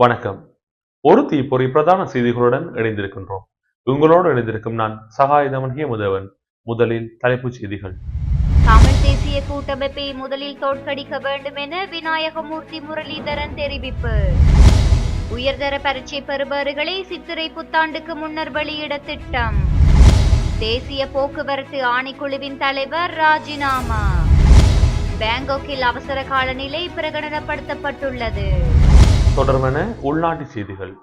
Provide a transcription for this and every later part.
வணக்கம். ஒரு தீப்பொறி பிரதான செய்திகளுடன் இணைந்திருக்கின்றோம். உங்களோடு இணைந்திருக்கும் நான் சகாயதமன் முதவன் முதலில் தலைப்புச் செய்திகள். தமிழ் தேசிய கூட்டமைப்பை முதலில் தோற்கடிக்க வேண்டும் என விநாயகமூர்த்தி முரளிதரன் தெரிவிப்பு. உயர்தர பரீட்சை பெறுபவர்களை சித்திரை புத்தாண்டுக்கு முன்னர் வெளியிட திட்டம். தேசிய போக்குவரத்து ஆணைக்குழுவின் தலைவர் ராஜினாமா. பேங்காக்கில் அவசர கால நிலை பிரகடனப்படுத்தப்பட்டுள்ளது. தொடர்பான உள்நாட்டு செய்திகள்.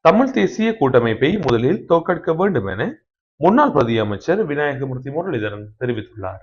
தமிழ் தேசிய கூட்டமைப்பை முதலில் தோற்கடிக்க வேண்டும் என முன்னாள் பிரதி அமைச்சர் விநாயகமூர்த்தி முரளிதரன் தெரிவித்துள்ளார்.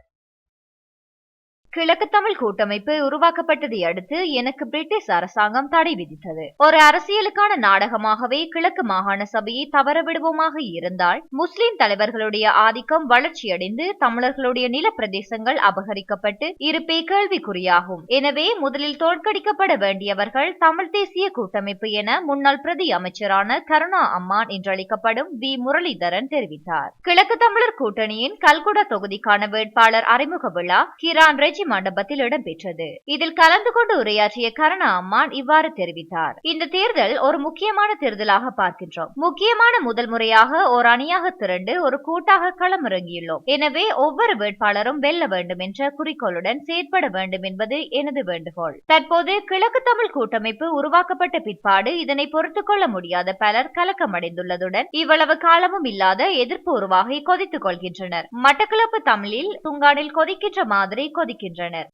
கிழக்கு தமிழ் கூட்டமைப்பு உருவாக்கப்பட்டதை அடுத்து எனக்கு பிரிட்டிஷ் அரசாங்கம் தடை விதித்தது. ஒரு அரசியலுக்கான நாடகமாகவே கிழக்கு மாகாண சபையை தவறவிடுவோமாக இருந்தால் முஸ்லிம் தலைவர்களுடைய ஆதிக்கம் வளர்ச்சியடைந்து தமிழர்களுடைய நில பிரதேசங்கள் அபகரிக்கப்பட்டு இருப்பே கேள்விக்குறியாகும். எனவே முதலில் தோற்கடிக்கப்பட வேண்டியவர்கள் தமிழ் தேசிய கூட்டமைப்பு என முன்னாள் பிரதி அமைச்சரான கருணா அம்மான் என்றழைக்கப்படும் வி. முரளிதரன் தெரிவித்தார். கிழக்கு தமிழர் கூட்டணியின் கல்குடா தொகுதிக்கான வேட்பாளர் அறிமுக விழா கிரான் ரெஜி நிகழ்ச்சி மண்டபத்தில் இடம்பெற்றது. இதில் கலந்து கொண்டு உரையாற்றிய கருணா அம்மான் இவ்வாறு தெரிவித்தார். இந்த தேர்தல் ஒரு முக்கியமான தேர்தலாக பார்க்கின்றோம். முக்கியமான முதல் முறையாக ஒரு அணியாக திரண்டு ஒரு கூட்டாக களமிறங்கியுள்ளோம். எனவே ஒவ்வொரு வேட்பாளரும் வெல்ல வேண்டும் என்ற குறிக்கோளுடன் செயற்பட வேண்டும் என்பது எனது வேண்டுகோள். தற்போது கிழக்கு தமிழ் கூட்டமைப்பு உருவாக்கப்பட்ட பிற்பாடு இதனை பொறுத்துக் கொள்ள முடியாத பலர் கலக்கமடைந்துள்ளதுடன் இவ்வளவு காலமும் இல்லாத எதிர்ப்பு உருவாகி கொதித்துக் கொள்கின்றனர். மட்டக்களப்பு தமிழில் துங்கானில் கொதிக்கின்ற மாதிரி கொதிக்கின்றனர்.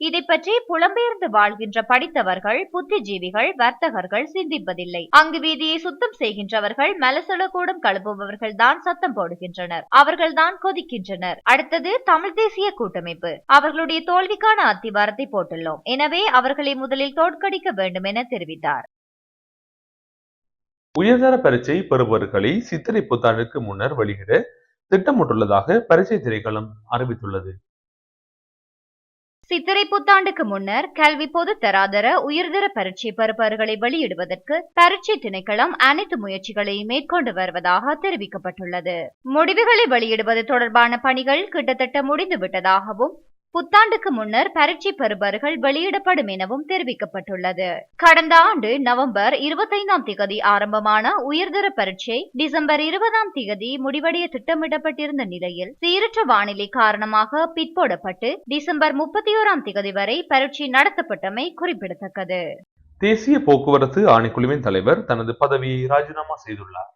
இதை பற்றி புலம்பெயர்ந்து வாழ்கின்ற படித்தவர்கள் புத்திஜீவிகள் வர்த்தகர்கள் சிந்திப்பதில்லை. அங்கு வீதியை சுத்தம் செய்கின்றவர்கள் மலசலக்கூடம் கழுப்புபவர்கள் தான் சத்தம் போடுகின்றனர். அவர்கள் தான் கொதிக்கின்றனர். அடுத்தது தமிழ் தேசிய கூட்டமைப்பு. அவர்களுடைய தோல்விக்கான அத்திவாரத்தை போட்டுள்ளோம். எனவே அவர்களை முதலில் தோற்கடிக்க வேண்டும் என தெரிவித்தார். உயர்தர பரீட்சை பெறுபவர்களை சித்திரை புத்தாண்டுக்கு முன்னர் வெளியிட திட்டமிட்டுள்ளதாக பரீட்சை திரைக்களம் அறிவித்துள்ளது. சித்திரை புத்தாண்டுக்கு முன்னர் கல்வி பொது தராதர உயர்தர பரீட்சை பெறுபவர்களை வெளியிடுவதற்கு பரீட்சை திணைக்களம் அனைத்து முயற்சிகளையும் மேற்கொண்டு வருவதாக தெரிவிக்கப்பட்டுள்ளது. முடிவுகளை வெளியிடுவது தொடர்பான பணிகள் கிட்டத்தட்ட முடிந்து விட்டதாகவும் புத்தாண்டுக்கு முன்னர் பரீட்சை பெறுபவர்கள் வெளியிடப்படும் எனவும் தெரிவிக்கப்பட்டுள்ளது. கடந்த ஆண்டு நவம்பர் இருபத்தைந்தாம் திகதி ஆரம்பமான உயர்தர பரீட்சை டிசம்பர் இருபதாம் திகதி முடிவடைய திட்டமிடப்பட்டிருந்த நிலையில் சீரற்ற வானிலை காரணமாக பிற்போடப்பட்டு டிசம்பர் முப்பத்தி ஓராம் திகதி வரை பரீட்சை நடத்தப்பட்டமை குறிப்பிடத்தக்கது. தேசிய போக்குவரத்து ஆணைக்குழுவின் தலைவர் தனது பதவியை ராஜினாமா செய்துள்ளார்.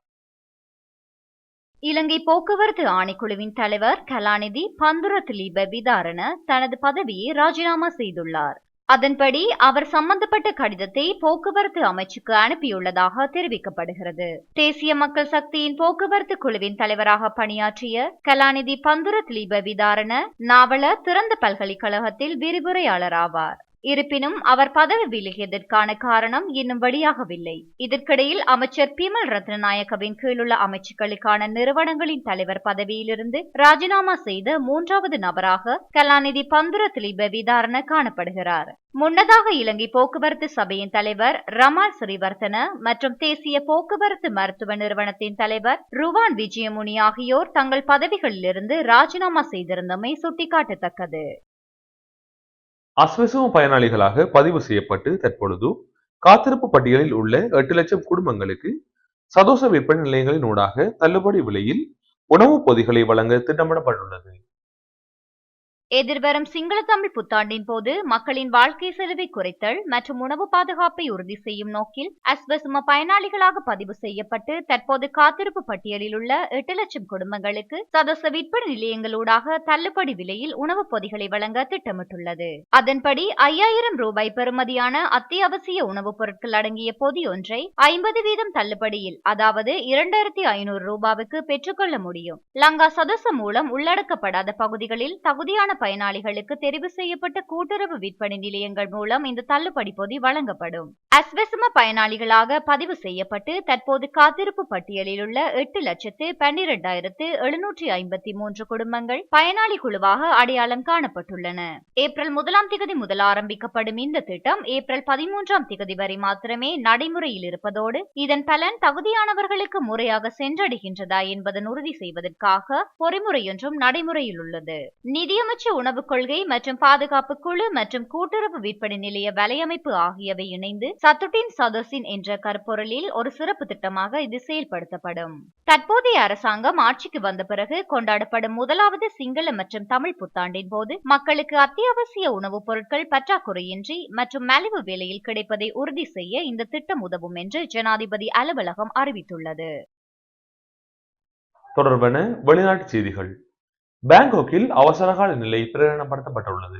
இலங்கை போக்குவரத்து ஆணைக்குழுவின் தலைவர் கலாநிதி பந்துரத்லீப விதாரண தனது பதவியை ராஜினாமா செய்துள்ளார். அதன்படி அவர் சம்பந்தப்பட்ட கடிதத்தை போக்குவரத்து அமைச்சுக்கு அனுப்பியுள்ளதாக தெரிவிக்கப்படுகிறது. தேசிய மக்கள் சக்தியின் போக்குவரத்து குழுவின் தலைவராக பணியாற்றிய கலாநிதி பந்துரத்லீப விதாரண நாவல திறந்த பல்கலைக்கழகத்தில் விரிவுரையாளர் ஆவார். இருப்பினும் அவர் பதவி விலகியதற்கான காரணம் இன்னும் வெளியாகவில்லை. இதற்கிடையில் அமைச்சர் பிமல் ரத்னநாயக்கவின் கீழுள்ள அமைச்சுக்களுக்கான நிறுவனங்களின் தலைவர் பதவியிலிருந்து ராஜினாமா செய்த மூன்றாவது நபராக கலாநிதி பந்துர திலீப விதாரண காணப்படுகிறார். முன்னதாக இலங்கை போக்குவரத்து சபையின் தலைவர் ரமால் ஸ்ரீவர்த்தன மற்றும் தேசிய போக்குவரத்து மருத்துவ நிறுவனத்தின் தலைவர் ருவான் விஜயமுனி ஆகியோர் தங்கள் பதவிகளிலிருந்து ராஜினாமா செய்திருந்தமை சுட்டிக்காட்டத்தக்கது. அஸ்வசும பயனாளிகளாக பதிவு செய்யப்பட்டு தற்பொழுது காத்திருப்பு பட்டியலில் உள்ள எட்டு லட்சம் குடும்பங்களுக்கு சதோச விற்பனை நிலையங்களின் ஊடாக தள்ளுபடி விலையில் உணவுப் பொதிகளை வழங்க திட்டமிடப்பட்டுள்ளது. எதிர்வரும் சிங்கள தமிழ் புத்தாண்டின் போது மக்களின் வாழ்க்கை செலவை குறைத்தல் மற்றும் உணவு பாதுகாப்பை உறுதி செய்யும் நோக்கில் அஸ்வசும பயனாளிகளாக பதிவு செய்யப்பட்டு தற்போது காத்திருப்பு பட்டியலில் உள்ள எட்டு லட்சம் குடும்பங்களுக்கு சதச விற்பனை நிலையங்களூடாக தள்ளுபடி விலையில் உணவுப் பொதிகளை வழங்க திட்டமிட்டுள்ளது. அதன்படி ஐயாயிரம் ரூபாய் பெறுமதியான அத்தியாவசிய உணவுப் பொருட்கள் அடங்கிய பொதி ஒன்றை ஐம்பது வீதம் தள்ளுபடியில் அதாவது இரண்டாயிரத்தி ஐநூறு ரூபாவுக்கு பெற்றுக்கொள்ள முடியும். லங்கா சதச மூலம் உள்ளடக்கப்படாத பகுதிகளில் தகுதியான பயனாளிகளுக்கு தெரிவு செய்யப்பட்ட கூட்டுறவு விற்பனை நிலையங்கள் மூலம் இந்த தள்ளுபடி பொதி வழங்கப்படும். அஸ்வசம பயனாளிகளாக பதிவு செய்யப்பட்டு தற்போது காத்திருப்பு பட்டியலில் உள்ள எட்டு லட்சத்து பன்னிரெண்டாயிரத்து எழுநூற்றி ஐம்பத்தி மூன்று குடும்பங்கள் பயனாளி குழுவாக அடையாளம் காணப்பட்டுள்ளன. ஏப்ரல் முதலாம் திகதி முதல் ஆரம்பிக்கப்படும் இந்த திட்டம் ஏப்ரல் பதிமூன்றாம் திகதி வரை மாத்திரமே நடைமுறையில் இருப்பதோடு இதன் பலன் தகுதியானவர்களுக்கு முறையாக சென்றடைகின்றதா என்பதன் உறுதி செய்வதற்காக பொறிமுறையொன்றும் நடைமுறையில் உள்ளது நிதியமைச்சு உணவுக் கொள்கை மற்றும் பாதுகாப்பு குழு மற்றும் கூட்டுறவு விற்பனை நிலைய வலையமைப்பு ஆகியவை இணைந்து சத்துட்டின் சதசின் என்ற கருப்பொருளில் ஒரு சிறப்பு திட்டமாக இது செயல்படுத்தப்படும். தற்போதைய அரசாங்கம் ஆட்சிக்கு வந்த பிறகு கொண்டாடப்படும் முதலாவது சிங்கள மற்றும் தமிழ் புத்தாண்டின் போது மக்களுக்கு அத்தியாவசிய உணவுப் பொருட்கள் பற்றாக்குறையின்றி மற்றும் மலிவு விலையில் கிடைப்பதை உறுதி செய்ய இந்த திட்டம் உதவும் என்று ஜனாதிபதி அலுவலகம் அறிவித்துள்ளது. தொடர்பான வெளிநாட்டு செய்திகள். பாங்காக்கில் அவசரகால நிலை பிரகடனப்படுத்தப்பட்டுள்ளது.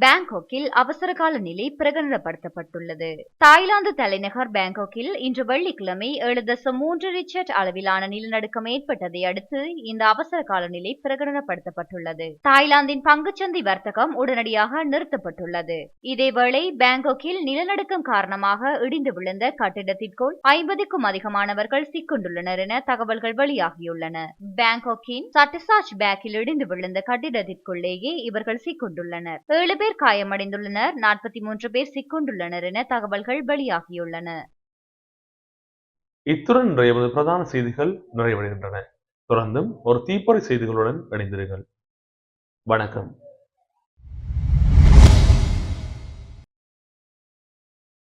பாங்காக்கில் அவசரகால நிலை பிரகடனப்படுத்தப்பட்டுள்ளது. தாய்லாந்து தலைநகர் பாங்காக்கில் இன்று வெள்ளிக்கிழமை ஏழு தசம் மூன்று ரிச்சர்ட் அளவிலான நிலநடுக்கம் ஏற்பட்டதை அடுத்து இந்த அவசர கால நிலை பிரகடனப்படுத்தப்பட்டுள்ளது. தாய்லாந்தின் பங்குச்சந்தை வர்த்தகம் உடனடியாக நிறுத்தப்பட்டுள்ளது. இதேவேளை பாங்காக்கில் நிலநடுக்கம் காரணமாக இடிந்து விழுந்த கட்டிடத்திற்குள் ஐம்பதுக்கும் அதிகமானவர்கள் சிக்கொண்டுள்ளனர் என தகவல்கள் வெளியாகியுள்ளன. பாங்காக்கின் சட்டசாஜ் பேக்கில் இடிந்து விழுந்த கட்டிடத்திற்குள்ளேயே இவர்கள் சிக்கொண்டுள்ளனர். ஏழு பேர் காயமடைந்துள்ளனர். நாற்பத்தி மூன்று பேர் சிக்கொண்டுள்ளனர் என தகவல்கள் வெளியாகியுள்ளன. இத்துடன் நிறைய பிரதான செய்திகள் நிறைவடைகின்றன. தொடர்ந்தும் ஒரு தீப்பொறி செய்திகளுடன் இணைந்திருங்கள். வணக்கம்.